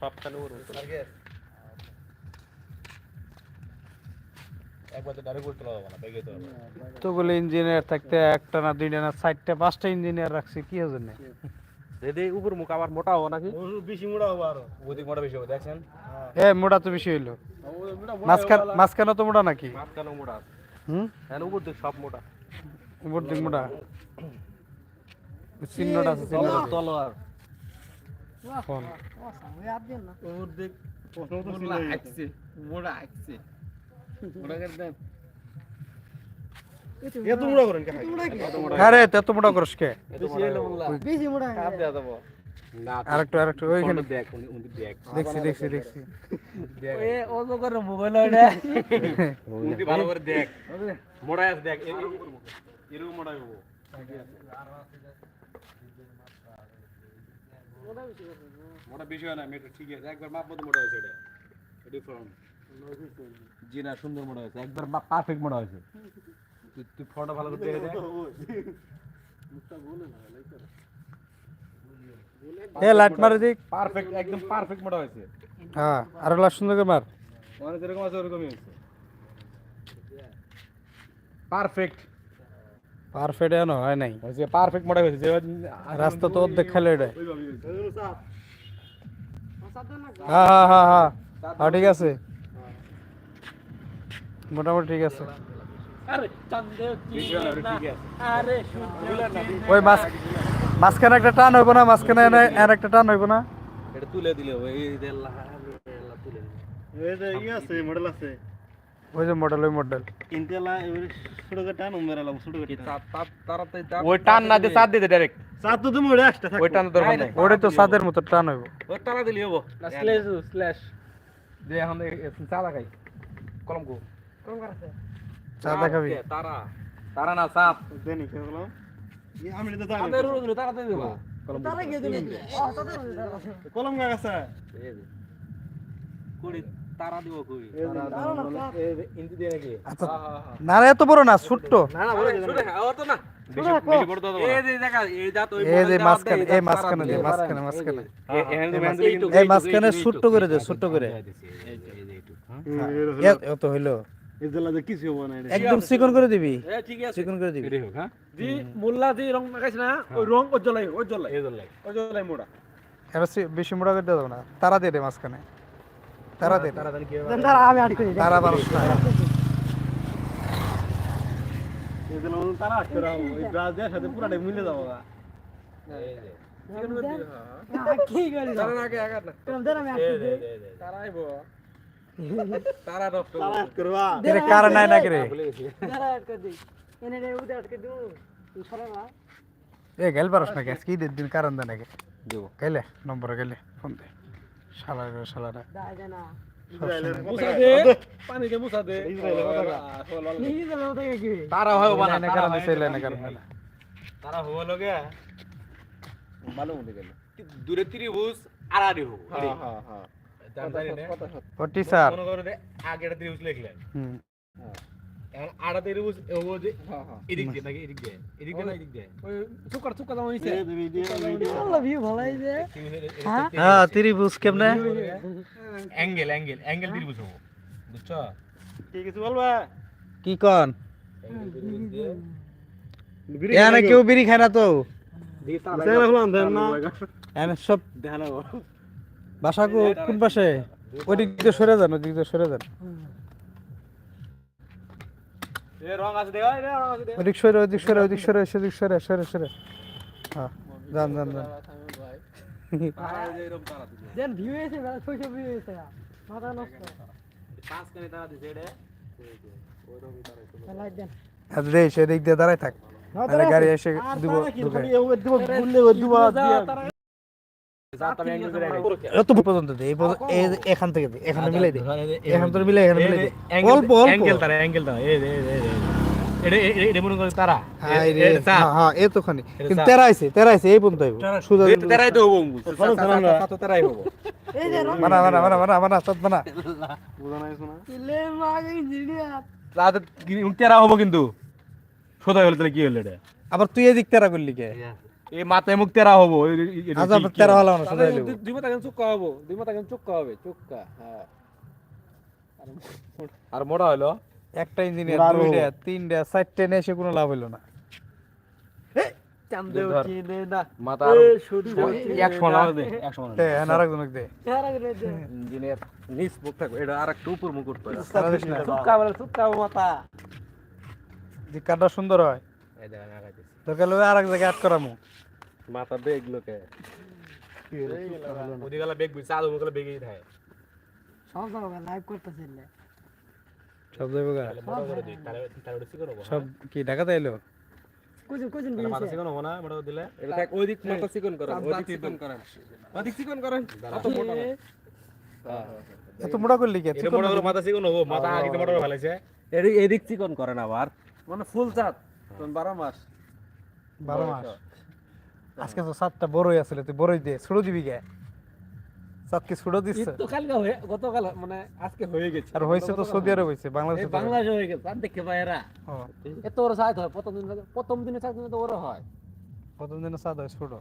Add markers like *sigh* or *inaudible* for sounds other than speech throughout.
তো তোগুলো ইঞ্জিনিয়ার থাকতে একটা না দুইটা না চারটা পাঁচটা ইঞ্জিনিয়ার রাখছি কি জন্য যদি উপর মুখ আবার মোটা হব নাকি? বেশি মোটা হব আরও। ওদিক মোটা বেশি হবে দেখছেন? এ মোটা তো বেশি হইল। মাঝখান মাঝখানে তো মোটা নাকি? মাঝখানে মোটা হুম? হ্যাঁ উপর দিক সব মোটা। উপর দিক মোটা চিহ্নটা আছে চিহ্নটা আসছে আসছে করে এত করেন কে আরে কে বেশি কাপ দেয়া দেবো আরেকটু আরেকটু ওইখানে দেখ দেখ দেখছি দেখছি দেখছি এ ও তো করে মোবাইল ওটা উনি ভালো করে দেখ মোড়া আছে দেখ এরকম মোড়া মোটা বেশি হয় না মেট্রো ঠিক আছে। একবার মাপ মতো মোটা হয়েছে এটা। এটি জি না সুন্দর মোটা হয়েছে। একবার পারফেক্ট মোটা হয়েছে। তুই তুই ফটো ভালো করে। দেখে এ মারে পারফেক্ট একদম পারফেক্ট মোটা হয়েছে। হ্যাঁ আর লাস্ট সুন্দর করে মার। মানে যেরকম আছে ওরকমই হয়েছে। পারফেক্ট পারফেক্ট এনো হয় নাই। হয়েছে পারফেক্ট মোটা হয়েছে যে রাস্তা তো অর্ধেক খালি এটা। হ্যাঁ হ্যাঁ হ্যাঁ হ্যাঁ। হ্যাঁ ঠিক আছে। মোটামুটি ঠিক আছে। ওই মাছ মাঝখানে একটা টান হইব না মাঝখানে এনে- এর একটা টান হইব না? এটা তুলে দিলে ওই দেল্লা তুলে দিলে। ওই যে মডেল ওই মডেল ওই টান না দিয়ে চাপ দিয়ে ডাইরেক্ট ওই টান তোর মানে ওটাই তো সাদের মতো টান হইব। ওই টানা দিলি হব। স্ল্যাশ স্ল্যাশ দে এখন চালা খাই কলম কো চা দেখাবি। তারা। তারা না রোজ তারা দেবো। কলম কলম গাছ আছে। কুড়ি তারা দিব কই? ইন্দি দিয়ে নাকি? না না, এত বড় না ছোট্ট। না না ও তো না। দেয়, দে দিয়ে। করে দে করে। হ্যাঁ? এত হইল। একদম চিকন করে দিবি। আছে। চিকন করে দিবি। হ্যাঁ? জি মোল্লা যে রং লাগাইছে না ওই রং এই ধরলাই। উজ্জ্বলাই মোড়া। এবার বেশি মোটা করে দেবো না তারা দে রে মাঝখানে। তারা দে তারা জানি কি হবে? তারা মনে হয় তারা আটকে রাখব ওই ব্রাশ দেওয়ার সাথে পুরাটাই মিলে যাব *laughs* কার? নাই না এ গেল দিন কারণ দে নাকি দেবো। গেলে নম্বরে গেলে ফোন দে। শালা রে শালা রে ইসরায়েলের মুসা পতাকা। দে, আদে, পানিতে মুসা দে। ইসরায়েলের পতাকা। তারা হয় বানা, তারা কারণ দিছে এনে কারণ। তারা হব লগে। ভালো মনে গেল। দূরে ত্রিভুজ আড়াআড়ি হব। হ্যাঁ, হ্যাঁ, হ্যাঁ। জানি না। ও টিচার। করো যে আগে একটা ত্রিভুজ লিখলেন। হুম। এখন আড়া ত্রিভুজ হব যে এদিক দিয়ে নাকি এদিক দিয়ে এদিক দিয়ে না এদিক দিয়ে এই দিবি, দিয়ে দিবি। হ্যাঁ ত্রিভুজ কেমনে অ্যাঙ্গেল অ্যাঙ্গেল অ্যাঙ্গেল ত্রিভুজ হব বুঝছ কি কিছু বলবা? কি কন এখানে কেউ বিড়ি খায় না তো সব বাসা কোন পাশে ওই দিক দিয়ে সরে যান ওই দিক দিয়ে সরে যান এ রং আছে দেখা এ রং আছে ওই দিক সরে ওই দিক সরে ওই দিক সরে সেদিক সরে সরে সরে। হ্যাঁ যান যান যান। ওই রকমই তারা দিছে। আচ্ছা সেদিক দিয়ে দাঁড়াই থাক। গাড়ি এসে ঘুরলে দিব, দিয়ে। যা তবে অ্যাঙ্গেল করে রাখো। এত পর্যন্ত দে এই পর্যন্ত- এই এখান থেকে মিলাই দে। এখান থেকে মিলাই এখানে মিলাই দে। অল্প অল্প। অ্যাঙ্গেল তারা অ্যাঙ্গেল তারা এই এই এই এই এটা এটা- এটা মনে করে তারা। হ্যাঁ এই রে, এটা চাপ। হ্যাঁ হ্যাঁ এতখানি কিন্তু চাপ। তেরা। আইছে তেরা এই পর্যন্ত আইবো। সুদা এটা তো হব অঙ্গুল ফরক ফরক না। তো তারাই হব। মানা মানা মানা মানা মানা সব মানা বুঝা নাই শোনা? তাতে তেরা হব কিন্তু। সোজা হলে তাহলে কি হলো এটা? আবার তুই এদিক তেরা করলি কে? এই মাথায় মুখ তেরা হব আচ্ছা ঠিক- হলো না দুই মাথা কেন চুক্কা হব দুই মাথা কেন চুক্কা হবে চুক্কা হ্যাঁ। আর মোটা হলো একটা ইঞ্জিনিয়ার দুইটা তিনটা চারটে নিয়ে এসে কোনো লাভ হইল না। সুন্দর হয়। তোকে লয়ে আর এক জায়গায় আট করামু মাথা বেগ লোকে। ওদিকে গেলে বেগ বুঝছে আদৌ মুখে বেগই থাকে। সব জায়গায় লাইভ করতেছে সব যাইব গা তাহলে মোটা করে দিই তাহলে তাহলে ওটা চিকন হব সব কি ঢাকাতে এলো? কুজন মাথা চিকন হব না দিলে। এটা থাক ওই দিক মাথা চিকন করেন ওই দিক চিকন করেন। ওই দিক চিকন করেন অত মোটা এত মোটা করলি কে? মোটা করে মাথা চিকন হব মাথা আগে মোটা করে এদিক এদিক চিকন করেন আবার। মানে ফুল চাঁদ বারো মাস। বারো মাস। আজকে তো সাতটা বড়ই আছিল তুই বড়ই দে ছুড়ো দিবি কে সাত কি ছুড়ো দিস তো কালকে হয়ে গতকাল মানে আজকে হয়ে গেছে। আর হয়েছে তো সৌদি আরব হয়েছে বাংলাদেশে হয়। বাংলাদেশে হয়ে গেছে। আর দেখে ও, এত বড় সাইজ হয় প্রথম দিন প্রথম দিনে সাইজ তো বড় হয়। প্রথম দিনে সাত হয় ছোট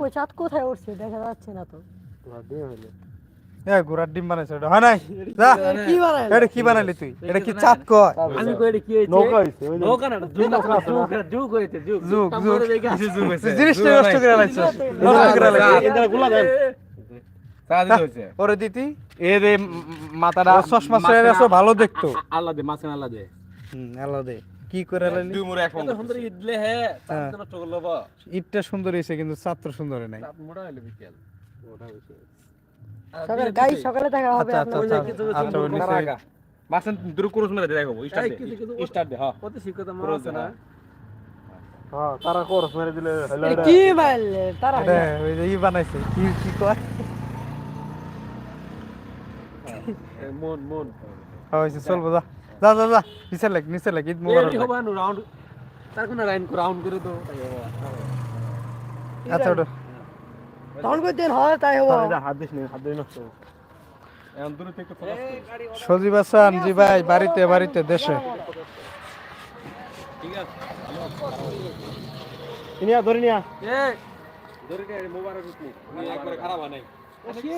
কই চাঁদ কোথায় উঠছে? দেখা যাচ্ছে না তো। এ ঘোড়ার ডিম বানাইছে ওটা হয় নাই? কি বানাই এটা কি বানাইলি তুই? এটা কি চাঁদ কয়? আমি কই এটা কি হয়েছে? নৌকা হইছে নৌকা না যুগ যুগ যুগ হয়েছে যুগ। যুগ, তা যুগ। মরে দেখে আসি। জিনিসটা নষ্ট করে লাইছ নষ্ট করে লাইছ এদেরগুলা দেন। চা দিতে হচ্ছে ওরে দিতি। এ রে মাথাটা চশমা সরে আসো ভালো দেখতো। আল্লাহ দে মাঝখানে আল্লাহ দে। হুম আল্লাহ দে। কি করে লাইলি দুই মুড়ে এক সুন্দর ইদলে হে হ্যাঁ। চাঁদ নষ্ট করল বা ইটটা সুন্দর হয়েছে কিন্তু ছাত্র সুন্দর হয় নাই। চাঁদ হইল বিকেল। সকালে গাই সকালে দেখা হবে আচ্ছা আচ্ছা মাঝখানে দুটো ক্রুশ মেরে দেখো স্টার্ট দে স্টার্ট দে হ্যাঁ। কত শিক্ষতা মনে আছে না? হ্যাঁ তারা কোর্স মেরে দিলে হলো কি মারলে তারা ওই যে ই বানাইছে কি কি কয়? এই মন মন। হয়েছে চলবো যা যা যা যা নিচে লাগ নিচে লাগ ঈদ মুবারক এই হবা রাউন্ড তার কোন রাউন্ড রাউন্ড করে তো আচ্ছা ওটা তখন কই হয় তাই হব। হাত দিস হাত দিস নষ্ট সজীব হাসান জি ভাই বাড়িতে বাড়িতে দেশে। ঠিক আছে নিয়া ধরে নিয়া। হয়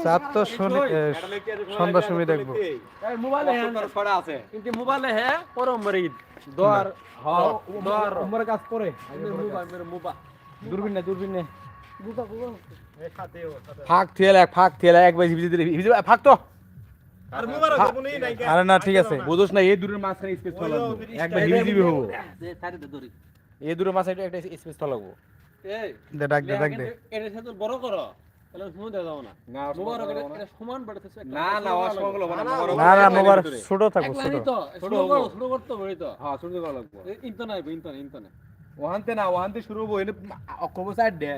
চাঁদ তো শুনি এ, সময় দেখব। এই মোবাইলে হ্যাঁ। কিন্তু মোবাইলে হ্যাঁ পরম মরিদ। দর হ্যাঁ। দর উমর কাজ করে দূরবীন না দূরবীন না। ফাঁক থিয়েলা ফাঁক থিয়েলা এক বাজি ভিজে দিলে ভিজে ফাঁক তো আর মুবারক বনি নাই আরে না ঠিক আছে বুঝোস না এই দূরের মাঝখানে স্পেস তো লাগবে একবার হিবি দিবি হব এই দূরের মাঝখানে একটা স্পেস তো লাগবো এই দে ডাক দে ডাক দে এটা সাথে বড় করো তাহলে সময় দেওয়া যাবে না না মোবারক এটা- এটা সমান বাড়তেছে না না অসমগুলো না না না মোবার ছোট থাকব ছোট ছোট করতে হ্যাঁ শুনতে ভালো লাগবো ইনতো নাই ইনতো নাই ইনতো নাই ওহানতে না ওহানতে শুরু হব এনে অক্ষব সাইড দে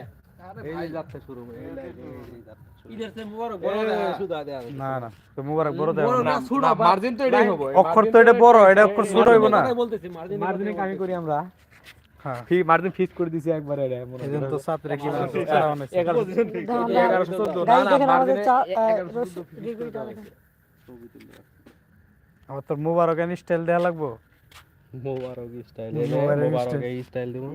অক্ষর তো এটা বড় এটা অক্ষর ছোট হইব না। কথাই বলতেছি মার্জিন মার্জিনে কামি করি আমরা? হ্যাঁ ফি মার্জিন ফিক্স করে দিছি একবারে এটা মনে তো ছাত্রে কি বানাইছে চারা বানাইছে এগারোশো চোদ্দ। না না দেখেন আমাদের মার্জিনে চা এগারোশো রিকুইটা আমার তোর মোবারক স্টাইল দেয়া লাগবো? মোবারক স্টাইল মোবারক মোবারক এই স্টাইল দেবো।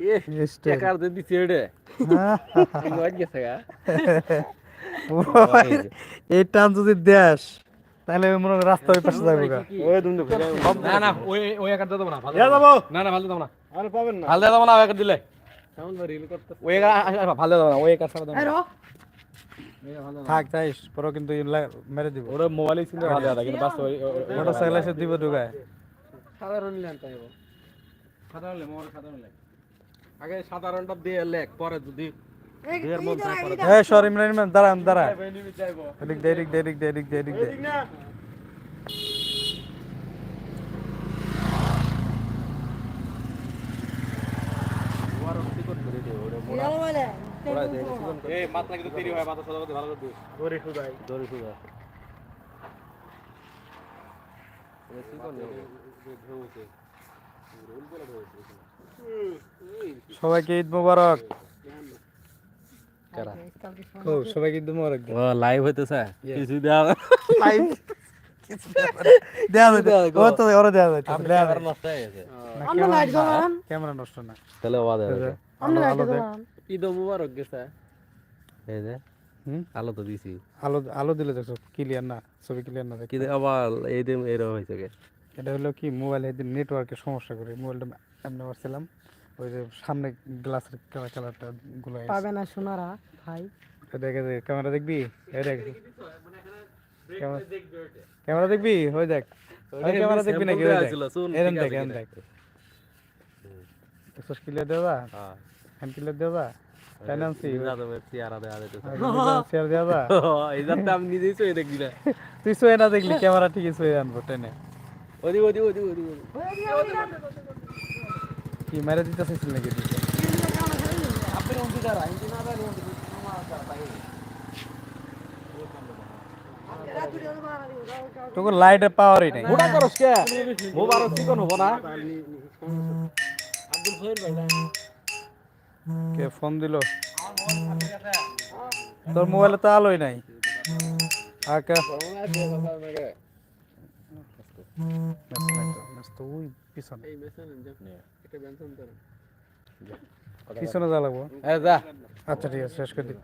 স্টাইল টাকার দিছি এডে? *laughs* লজ গেছে গা? এই টান যদি দেশ তাহলে মনে রাস্তা ওই পাশে যাব গা। ওই দুম না না ওই ওই একার দেবো না ভালো ইয়া যাব না। না ভালো দেবো না। আরে পাবেন না। ভালো দেবো না একার দিলে। কেমন রিল করতে ওই একার ভালো দেবো না ওই একার সারা দেবো আরে থাক যাইস পরে কিন্তু মেরে দিব। ওরা মোবাইলে ছিল ভালো কিন্তু বাস ওই এসে দিব ঢুকায়। সাধারণ লেন তাই সাধারণ লে মোবাইল সাধারণ লে আগে সাধারণটা দিয়ে লেখ পরে যদি এই সর ইমরান ইমরান দাঁড়ান দাঁড়া এদিক দে এদিক দে এদিক দে এদিক দে এদিক দে এই মাথা কিন্তু দেরি হয় মাথা সাদা করতে ভালো সুদাই সবাইকে ঈদ মোবারক। ও সবাইকে ঈদ মোবারক ও লাইভ হইতেছে? কিছু দেয়া ক্যামেরা নষ্ট না তাহলে জ্বালান ঈদ মুবারক গেছে? এই যে। হুম? আলো তো দিছি। আলো আলো দিলে দেখছ ক্লিয়ার না ছবি ক্লিয়ার না আবার এই দিন এরকম হয়েছে এটা হলো কি মোবাইলে নেটওয়ার্কের সমস্যা করে মোবাইলটা এমনি মারছিলাম ওই যে সামনে গ্লাসের কালার কালারটা গুলো পাবে না সোনারা ভাই। দেখে যে ক্যামেরা দেখবি? এই দেখ। ক্যামেরা- ক্যামেরা দেখবি? ওই দেখ। ওই ক্যামেরা দেখবি নাকি? ওই দেখ। ছিল, শুন, এরম দেখ এরম। দেখ। দেখছস ক্লিয়ার দেওয়া হ্যাঁ। হ্যান্ড ক্লিয়ার দেওয়া তাই না আনছি। যাদবের চেহারা দেয়া যাইতেছে। শেয়ার দেওয়া *laughs* এই যাতে আমি নিজেই চয়ে দেখি না। তুই সোয়ে না দেখলি ক্যামেরা ঠিকই সোয়ে আনব টেনে। ওদি ওদি ওদি ওদি ওদি। কি মেরে দিতে চাইছিল নাকি তুই? তোকে লাইটের পাওয়ারই নাই। মোটা করস কে? মুবারক চিকন হব না? কে ফোন দিল? তোর মোবাইলে তো আলোই নাই। আকা পিছনে যা লাগবো আচ্ছা ঠিক আছে শেষ করে দিই।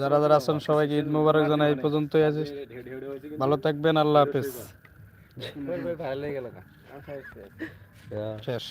যারা যারা আছেন সবাইকে ঈদ মোবারক জানাই এই পর্যন্তই আছে ভালো থাকবেন আল্লাহ হাফেজ। ভালো লেগে শেষ।